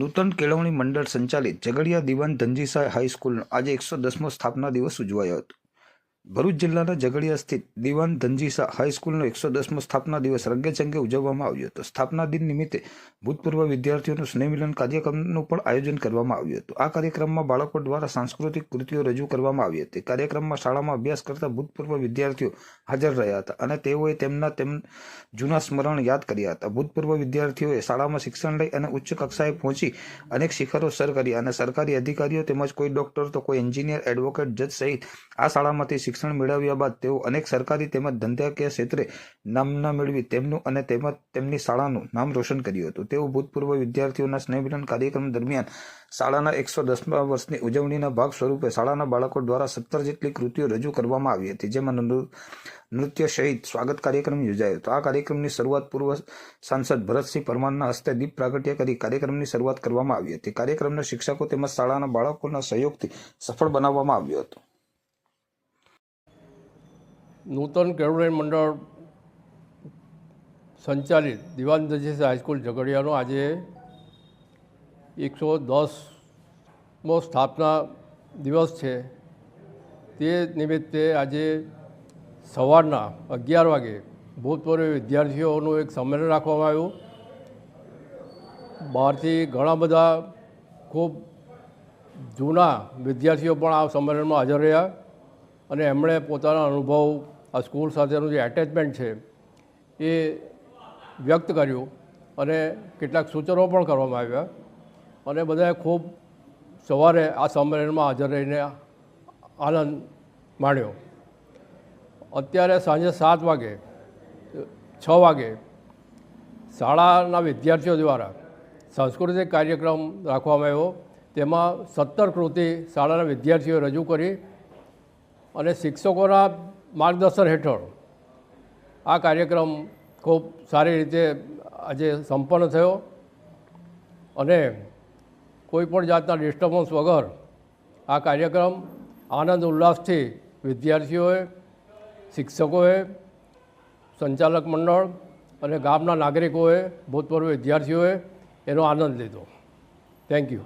નૂતન કેળવણી મંડળ સંચાલિત ઝઘડિયા દિવાન ધનજીસા હાઈસ્કૂલનો આજે એકસો દસમો સ્થાપના દિવસ ઉજવાયો હતો. ભરૂચ જિલ્લાના ઝઘડિયા સ્થિત દિવાન ધનજીસા હાઈસ્કૂલનો એકસો દસમો સ્થાપના દિવસ રંગેચંગે ઉજવવામાં આવ્યો હતો. સ્થાપના દિન નિમિત્તે ભૂતપૂર્વ વિદ્યાર્થીઓનું સ્નેહમિલન કાર્યક્રમનું પણ આયોજન કરવામાં આવ્યું હતું. આ કાર્યક્રમમાં બાળકો દ્વારા સાંસ્કૃતિક કૃતિઓ રજૂ કરવામાં આવી હતી. કાર્યક્રમમાં શાળામાં અભ્યાસ કરતા ભૂતપૂર્વ વિદ્યાર્થીઓ હાજર રહ્યા હતા અને તેઓએ તેમના તેમ જૂના સ્મરણ યાદ કર્યા હતા. ભૂતપૂર્વ વિદ્યાર્થીઓએ શાળામાં શિક્ષણ લઈ અને ઉચ્ચ કક્ષાએ પહોંચી અનેક શિખરો સર કર્યા અને સરકારી અધિકારીઓ તેમજ કોઈ ડોક્ટર તો કોઈ એન્જિનિયર, એડવોકેટ, જજ સહિત આ શાળામાંથી શિક્ષણ મેળવ્યા બાદ તેઓ અનેક સરકારી તેમજ ધંધાકીય ક્ષેત્રે નામના મેળવી તેમનું અને તેમજ તેમની શાળાનું નામ રોશન કર્યું હતું. તેઓ ભૂતપૂર્વ વિદ્યાર્થીઓના સ્નેહમિલન કાર્યક્રમ દરમિયાન શાળાના એકસો દસમા વર્ષની ઉજવણીના ભાગ સ્વરૂપે શાળાના બાળકો દ્વારા સત્તર જેટલી કૃતિઓ રજૂ કરવામાં આવી હતી, જેમાં નૃત્ય સહિત સ્વાગત કાર્યક્રમ યોજાયો હતો. આ કાર્યક્રમની શરૂઆત પૂર્વ સાંસદ ભરતસિંહ પરમારના હસ્તે દીપ પ્રાગટ્ય કરી કાર્યક્રમની શરૂઆત કરવામાં આવી હતી. કાર્યક્રમને શિક્ષકો તેમજ શાળાના બાળકોના સહયોગથી સફળ બનાવવામાં આવ્યો હતો. નૂતન કેળવણી મંડળ સંચાલિત દિવાન દજેસ હાઈસ્કૂલ ઝઘડિયાનો આજે એકસો દસમો સ્થાપના દિવસ છે. તે નિમિત્તે આજે સવારના અગિયાર વાગે ભૂતપૂર્વ વિદ્યાર્થીઓનું એક સંમેલન રાખવામાં આવ્યું. બહારથી ઘણા બધા ખૂબ જૂના વિદ્યાર્થીઓ પણ આ સંમેલનમાં હાજર રહ્યા અને એમણે પોતાના અનુભવ આ સ્કૂલ સાથેનું જે એટેચમેન્ટ છે, એ વ્યક્ત કર્યું અને કેટલાક સૂચનો પણ કરવામાં આવ્યા. અને બધાએ ખૂબ સવારે આ સંમેલનમાં હાજર રહીને આનંદ માણ્યો. અત્યારે સાંજે સાત વાગે, છ વાગે શાળાના વિદ્યાર્થીઓ દ્વારા સાંસ્કૃતિક કાર્યક્રમ રાખવામાં આવ્યો. તેમાં સત્તર કૃતિ શાળાના વિદ્યાર્થીઓએ રજૂ કરી અને શિક્ષકોના માર્ગદર્શન હેઠળ આ કાર્યક્રમ ખૂબ સારી રીતે આજે સંપન્ન થયો અને કોઈપણ જાતના ડિસ્ટર્બન્સ વગર આ કાર્યક્રમ આનંદ ઉલ્લાસથી વિદ્યાર્થીઓએ, શિક્ષકોએ, સંચાલક મંડળ અને ગામના નાગરિકોએ, ભૂતપૂર્વ વિદ્યાર્થીઓએ એનો આનંદ લીધો. Thank you